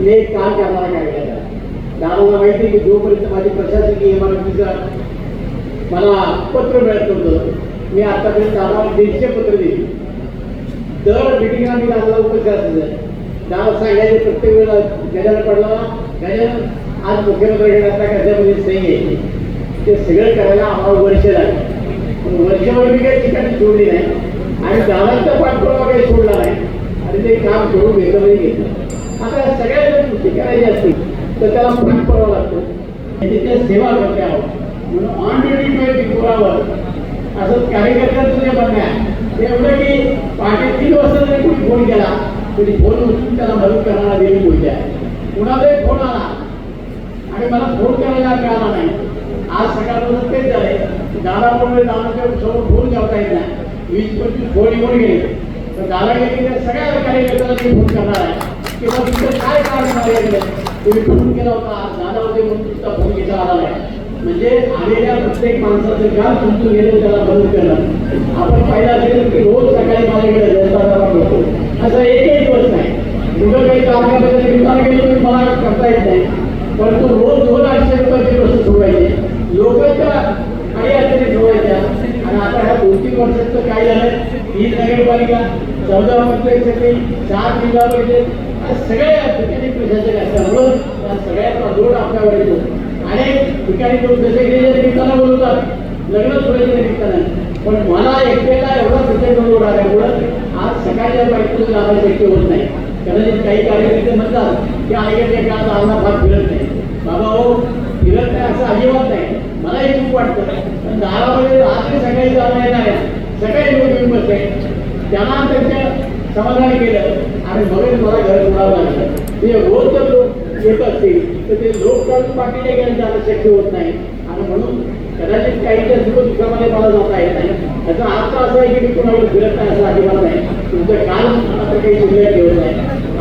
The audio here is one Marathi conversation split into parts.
मी एक काम करणारा कार्यकर्ता दादाला माहिती की जोपर्यंत माझी प्रशासकीय इमारतीचा मला पत्र मिळत नव्हतं मी आतापर्यंत दादाला दीडशे पत्र दिली. दर मिटिंगला मी दादाला उपस्थित असायचं दादा सांगायचे प्रत्येक वेळेला गजाला पडला गजानन आज मुख्यमंत्री आता कशामध्ये म्हणजे सही आहे. ते सगळं करायला आम्हाला वर्ष लागलं. पण वर्षभर मी काही ठिकाणी सोडली नाही. आणि दादांचा पाठपुरावा काही सोडला नाही. आणि ते काम करून घेतलं घेतलं. आता या सगळ्या जर गोष्टी करायच्या असतील तर त्याला पाठपुरावा लागतो. त्याची त्या सेवा करते म्हणून on duty twenty four hour असं कार्यकर्त्यांचं जे म्हणणं आहे ते एवढं की पहाटे तीन वाजता जरी कोणी फोन केला तरी फोन उचलून त्याला मदत करणारा देवी बोलते आहे? कुणाचा फोन आला. आणि मला फोन करायला मिळाला नाही. आज सकाळपासून तेच झाले दादामुळे दादाच्या समोर फोन करता येत नाही. वीस पंचवीस फोन येऊन गेले. तर दादा सगळ्या कार्यकर्त्याला मी फोन करणार आहे. की मग तुमचं काय कारण तुम्ही फोन केला होता दादा होते म्हणून तुमचा फोन घेता आला नाही. म्हणजे आलेल्या प्रत्येक माणसाचं काम तुमचं गेलं त्याला बंद करणं आपण पाहिलं असेल की रोज सकाळी माझ्याकडे जनता असं एकही दिवस नाही. कुठं काही गेलो मला करता येत नाही. परंतु रोज दोन आठशे रुपयाची वस्तू सोडवायची लोकांच्या काही अडचणी सोडवायच्या आणि आता ह्या तीन काय झालं. नगरपालिका चौदा पंचायत चार जिल्हा परिषद सगळ्या ठिकाणी प्रशासक असल्यामुळं आपल्यावर येतो. अनेक ठिकाणी लोक जसे गेले निमित्तानं बोलवतात. लग्न निमित्तानं पण मला एकट्याला एवढा प्रचंड लोड आल्यामुळं आज सकाळच्या बायकोचं जाणं शक्य होत नाही. कदाचित काही कार्यकर्ते म्हणतात की आम्हाला फिरत नाही. बाबा हो असं अजिबात नाही. मलाही खूप वाटतं. पण दारामध्ये रात्री सकाळी जाणं येणार आहे सकाळी लोक येऊन बसले त्यांना त्यांच्या समाधान केलं. आणि म्हणून मला घर सोडावं लागलं. ते रोज जर लोक येत असतील तर ते लोक काढून बाकीच्या घरी जाणं शक्य होत नाही. आणि म्हणून कदाचित काहीच्या सुख दुःखामध्ये मला जाता येत नाही. त्याचा अर्थ असा आहे की मी कुणावर फिरत नाही असं अजिबात नाही. तुमचं काल आता काही शिल्लक ठेवत नाही.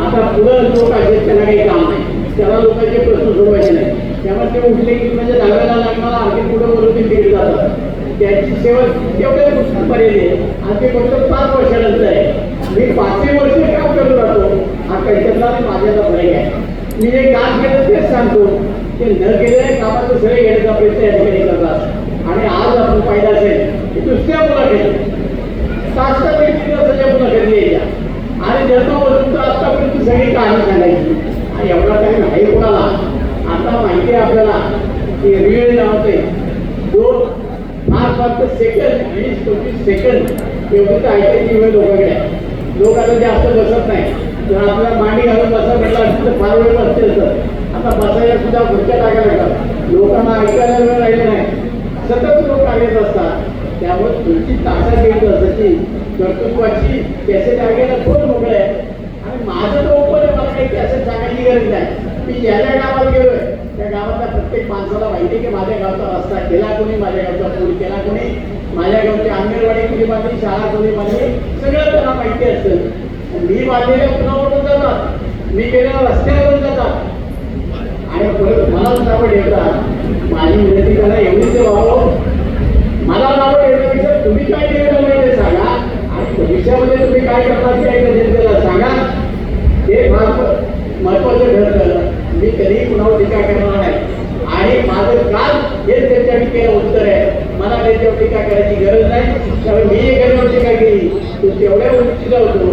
आता पुढं लोक आहेत त्यांना काही काम नाही. त्याला लोकांचे प्रश्न सोडवायचे नाही त्यामुळे ते उठले की म्हणजे दहाव्याला लागणारा आणखी पुढे बोलून तिकडे जातात. त्याची सेवा तेवढ्या पुस्तक पर्यंत आणि ते फक्त पाच वर्षानंतर आहे. मी पाचही वर्ष काम करून राहतो हा त्यांच्यातला माझ्याचा फरक आहे. मी जे काम केलं तेच सांगतो. ते न केलेल्या कामाचं सगळे घेण्याचा प्रयत्न या ठिकाणी करतात. आणि आज आपण पाहिलं असेल की दुसऱ्या मुलाखत तास तास व्यक्तीला सगळ्या आणि जन्मापासून तर आतापर्यंत सगळी कहाणी सांगायची. आणि एवढा टाईम आहे कोणाला. आता माहिती आहे आपल्याला की रिवेळ नावाचे दोन फार फक्त सेकंड वीस पंचवीस सेकंड एवढी ऐकायची वेळ लोकांकडे लोक आता जास्त बसत नाही. तर आपल्याला मांडी घालून बसा म्हटलं असेल तर फार वेळ बसते असं आता बसायला सुद्धा खुर्च्या टाकायला लागतात. लोकांना ऐकायला वेळ राहिला नाही. सतत लोक आलेच असतात. त्यामुळे तुमची तासात येत असायची कर्तृत्वाची कॅसेट ऐकायला खूप मोकळे आहे. आणि माझं तर ओपन आहे मला काही कॅसेट सांगायची गरज नाही. मी ज्याला गावात गेलोय. त्या गावातल्या प्रत्येक माणसाला माहिती की माझ्या गावचा रस्ता केला कोणी? माझ्या गावचा पूल केला कोणी? माझ्या गावची अंगणवाडी कुणी बांधली शाळा कोणी बांधली सगळं त्यांना माहिती असतं मी बांधलेल्या पुलावरून जातात. मी गेलेल्या रस्त्यावरून जातात. आणि परत मला पण ठेवतात माझी विनंती करा एवढीच व्हावं मला नावं ठेवण्यापेक्षा तुम्ही काय केलं नाही ते सांगा आणि भविष्यामध्ये तुम्ही काय करणार ते ऐका जनतेला सांगा हे फार महत्वाचं ठरतं मी कधीही कुणावर टीका करणार नाही आणि माझं काम हेच त्यांच्या टीकेला उत्तर आहे मला त्यांच्यावर टीका करायची गरज नाही. त्यामुळे मी एखाद्यावर काय केली? तो तेवढ्या उंचीला होतो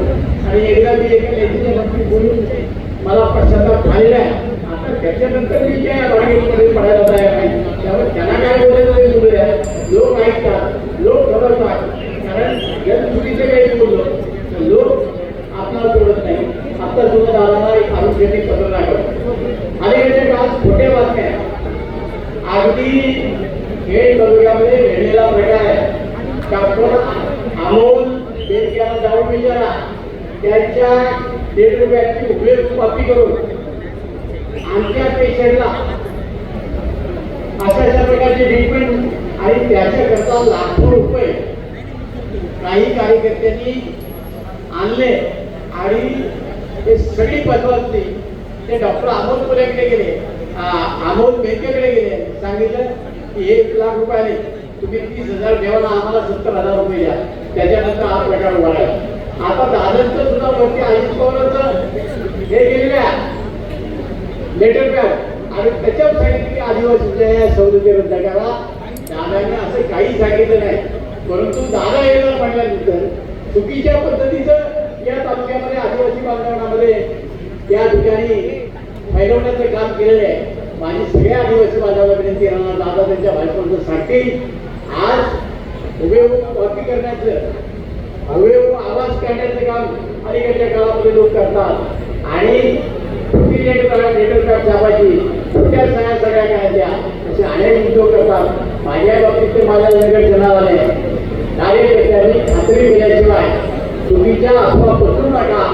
आणि एकदा मी एका नेत्याच्या बाबतीत बोलून मला पश्चाताप झालेला आहे आता त्याच्यानंतर मी काय भागीमध्ये पडायला तयार नाही त्यामुळे त्यांना काय बोलायचं ते बोलू द्या लोक ऐकतात. लोक ठरवतात कारण जर चुकीचं काही बोललो. तर लोक आपल्याला सोडत नाही. आता सुद्धा दादाला एक आरोग्याने पत्र लागलं. अलीकडच्या काळात खोट्या बातम्या अगदी हे तालुक्यामध्ये घडलेला प्रकार आहे डॉक्टर अमोल बेनकेला जाऊन विचारा त्यांच्या दीड रुपयाची उपयोग कॉपी करून आमच्या पेशंटला अशा अशा प्रकारचे ट्रीटमेंट आणि त्याच्याकरता लाखो रुपये काही कार्यकर्त्यांनी आणले आणि ते सगळी पदवासली ते डॉक्टर अमोल पुऱ्याकडे गेले. अमोल बेनकेकडे गेले. सांगितलं की एक लाख रुपयाने तुम्ही तीस हजार ठेवा ना आम्हाला सत्तर हजार रुपये द्या. त्याच्यानंतर हा प्रकार उघडायला आता दादांचं सुद्धा मोठी आयुष पवारांचं हे गेलेल्या लेटर पॅड. आणि त्याच्यावर सांगितलं की आदिवासीच्या या सवलती रद्द करा. दादाने असं काही सांगितलं नाही. परंतु दादा येणार म्हटल्यानंतर चुकीच्या पद्धतीचं या तालुक्यामध्ये आदिवासी बांधवांमध्ये या ठिकाणी फैलवण्याचं काम केलेलं आहे. माझी सगळ्या आदिवासी बांधवाला विनंती राहणार दादा त्यांच्या भाषणाचं सांगतील. आज उभे कॉपी करण्याचं अवयव आवाज काढण्याचं काम अलीकडच्या काळामध्ये लोक करतात. आणि कुठली लेटर छापायची कुठल्या सगळ्या सगळ्या काढल्या असे अनेक उद्योग करतात. माझ्या बाबतीत ते माझ्या लगत जनावर आहे. कार्यकर्त्यांनी खात्री केल्याशिवाय चुकीच्या अफवा पसरू नका.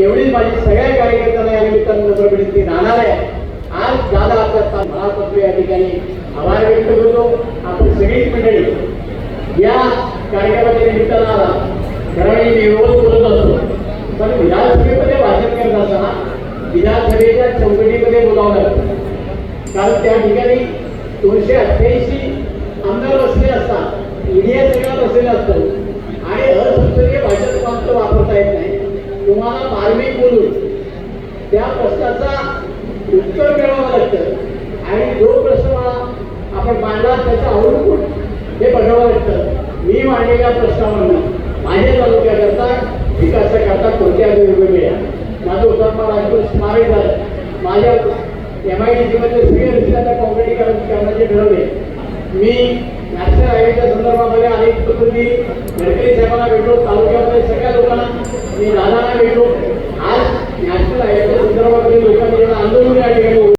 एवढी माझी सगळ्या कार्यकर्त्यांना या निमित्तानं नम्र विनंती. राहणार आहे आज दादा आता मनापासून या ठिकाणी. आभार व्यक्त करतो. आपण सगळीच मंडळी या कार्यक्रमाच्या निमित्तानं आला कारण मी रोज बोलत असतो. पण विधानसभेमध्ये भाषण करत असताना विधानसभेच्या चौकटीमध्ये बोलावं लागतं. कारण त्या ठिकाणी दोनशे अठ्ठ्याऐंशी आमदार बसले असतात. मीडिया सगळा बसलेला असतो. आणि असंसदीय भाषण मात्र वापरता येत नाही. तुम्हाला मार्मिक बोलून त्या प्रश्नाचा उत्तर मिळवावं लागतं. आणि जो आपण मांडला त्याचं अवलंबून हे बघावं लागतं. मी मांडलेल्या प्रश्नावरनं माझ्या तालुक्याकरता विकासाकरता कोणत्या वेगवेगळ्या मिळ्या माझं उदाहरण राजपूत स्मारक झालं. माझ्या एम आय डी सीमध्ये सगळे रस्ते कॉम्पिटीकरण करण्याचे ठरवले. मी नॅशनल हायवेच्या संदर्भामध्ये अनेक प्रतिनिधी गडकरी साहेबांना भेटलो तालुक्यामध्ये सगळ्या लोकांना. मी दादांना भेटलो. आज नॅशनल हायवेच्या संदर्भामध्ये लोकांनी आंदोलन या ठिकाणी